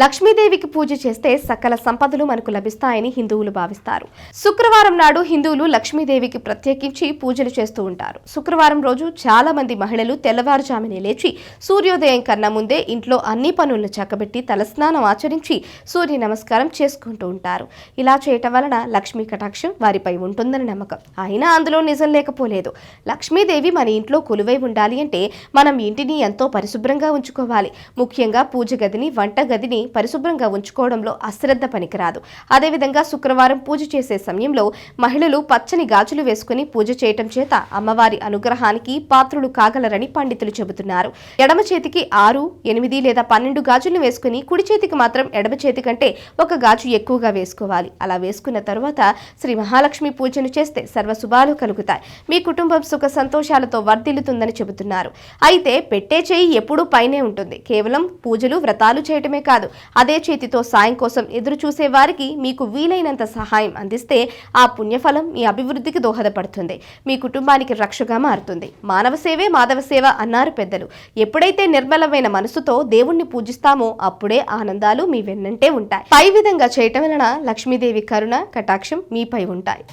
లక్ష్మీదేవికి పూజ చేస్తే సకల సంపదలు మనకు లభిస్తాయని హిందువులు భావిస్తారు. శుక్రవారం నాడు హిందువులు లక్ష్మీదేవికి ప్రత్యేకించి పూజలు చేస్తూ ఉంటారు. శుక్రవారం రోజు చాలా మంది మహిళలు తెల్లవారుజామునే లేచి సూర్యోదయం కన్నా ముందే ఇంట్లో అన్ని పనులను చక్కబెట్టి తలస్నానం ఆచరించి సూర్య నమస్కారం చేసుకుంటూ ఉంటారు. ఇలా చేయటం వలన లక్ష్మీ కటాక్షం వారిపై ఉంటుందని నమ్మకం. అయినా అందులో నిజం లేకపోలేదు. లక్ష్మీదేవి మన ఇంట్లో కొలువై ఉండాలి అంటే మనం ఇంటిని ఎంతో పరిశుభ్రంగా ఉంచుకోవాలి. ముఖ్యంగా పూజ గదిని వంట గదిని పరిశుభ్రంగా ఉంచుకోవడంలో అశ్రద్ధ పనికిరాదు. అదేవిధంగా శుక్రవారం పూజ చేసే సమయంలో మహిళలు పచ్చని గాజులు వేసుకుని పూజ చేయటం చేత అమ్మవారి అనుగ్రహానికి పాత్రులు కాగలరని పండితులు చెబుతున్నారు. ఎడమ చేతికి ఆరు ఎనిమిది లేదా పన్నెండు గాజులు వేసుకుని కుడి చేతికి మాత్రం ఎడమ చేతి కంటే ఒక గాజు ఎక్కువగా వేసుకోవాలి. అలా వేసుకున్న తరువాత శ్రీ మహాలక్ష్మి పూజను చేస్తే సర్వశుభాలు కలుగుతాయి. మీ కుటుంబం సుఖ సంతోషాలతో వర్ధిల్లుతుందని చెబుతున్నారు. అయితే పెట్టే చేయి ఎప్పుడూ పైనే ఉంటుంది. కేవలం పూజలు వ్రతాలు చేయటమే కాదు. అదే చేతితో సాయం కోసం ఎదురు చూసే వారికి మీకు వీలైనంత సహాయం అందిస్తే ఆ పుణ్యఫలం మీ అభివృద్ధికి దోహదపడుతుంది. మీ కుటుంబానికి రక్షగా మారుతుంది. మానవ సేవే మాధవ సేవ అన్నారు పెద్దలు. ఎప్పుడైతే నిర్మలమైన మనసుతో దేవుణ్ణి పూజిస్తామో అప్పుడే ఆనందాలు మీ వెన్నంటే ఉంటాయి. పై విధంగా చేయటం వలన లక్ష్మీదేవి కరుణ కటాక్షం మీపై ఉంటాయి.